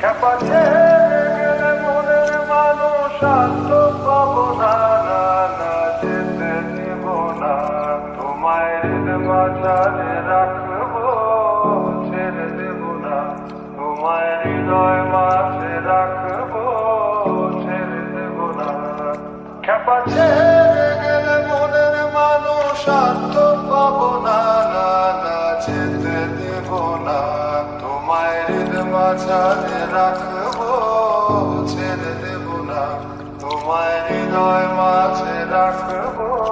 খেপা ছাদে রাখব ছেড়ে দেব না। তোমায় হৃদয় মাঝে রাখব।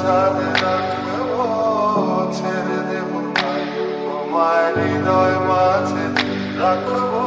ছাড়ে রাখব ছেড়ে দেব তোমার হৃদয় মাঝে রাখব।